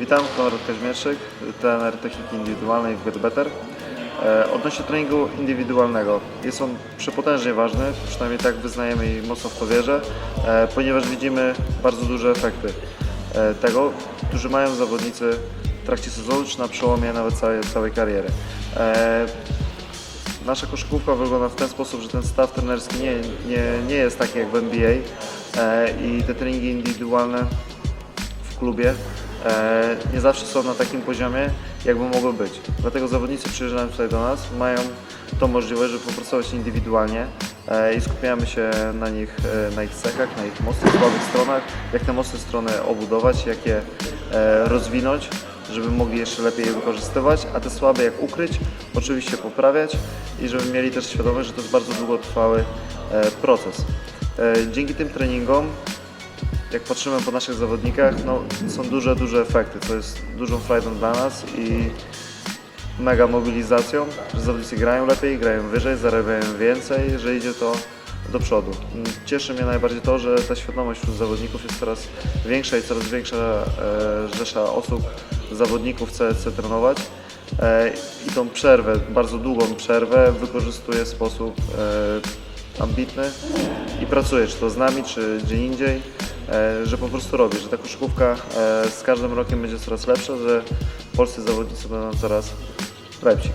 Witam, Konrad Kaźmierczyk, trener techniki indywidualnej w Get Better. E, Odnośnie treningu indywidualnego, jest on przepotężnie ważny, przynajmniej tak wyznajemy i mocno w to wierzę, e, ponieważ widzimy bardzo duże efekty e, tego, którzy mają zawodnicy w trakcie sezonu czy na przełomie nawet całej, całej kariery. Nasza koszykówka wygląda w ten sposób, że ten staw trenerski nie, nie, nie jest taki jak w NBA i te treningi indywidualne w klubie nie zawsze są na takim poziomie, jakby mogły być. Dlatego zawodnicy przyjeżdżają tutaj do nas, mają tą możliwość, żeby popracować indywidualnie e, i skupiamy się na nich, e, na ich cechach, na ich mocnych, słabych stronach, jak te mocne strony obudować, jak je e, rozwinąć, żeby mogli jeszcze lepiej je wykorzystywać, a te słabe jak ukryć, oczywiście poprawiać i żeby mieli też świadomość, że to jest bardzo długotrwały e, proces. E, Dzięki tym treningom jak patrzymy po naszych zawodnikach, no, są duże, duże efekty, co jest dużą frajdą dla nas i mega mobilizacją, że zawodnicy grają lepiej, grają wyżej, zarabiają więcej, że idzie to do przodu. Cieszy mnie najbardziej to, że ta świadomość wśród zawodników jest coraz większa i coraz większa e, rzesza osób, zawodników chce, chce trenować. E, i tą przerwę, bardzo długą przerwę wykorzystuje w sposób e, ambitny i pracuje, czy to z nami, czy gdzie indziej, że po prostu robi, że ta koszykówka e, z każdym rokiem będzie coraz lepsza, że polscy zawodnicy będą coraz lepsi.